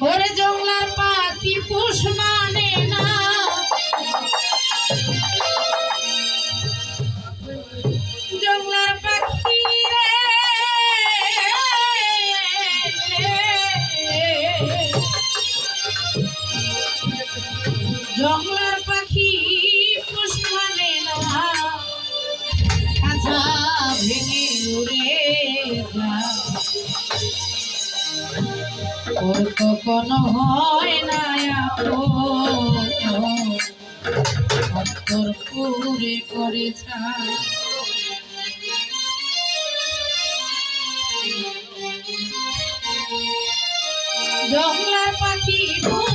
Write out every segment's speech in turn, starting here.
ভোরে জংলার পাখি পুষ মানে না। জংলার পাখি রে। জংলার ওর তো কোনো ভয় না অন্তর পুরে করে ছাড় জঙ্গলার পাখি খুব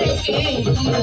রেখে দিও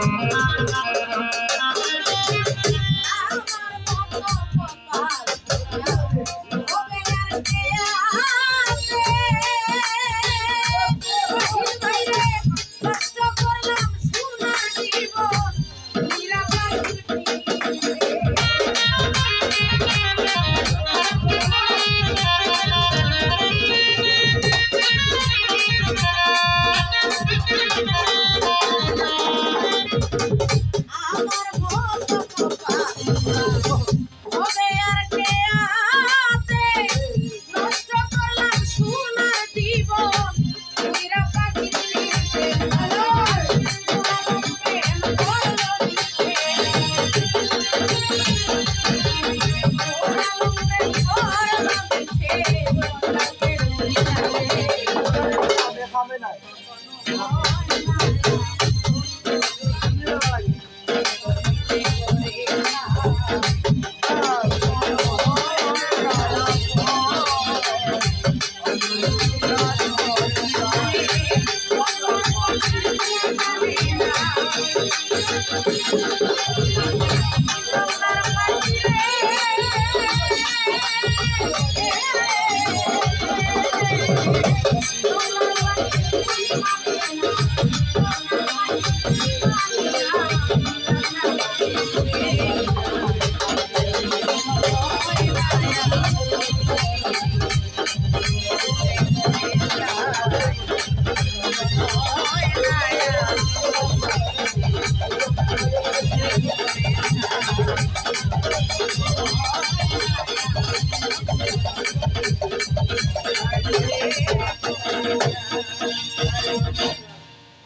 আমার ハハハハ!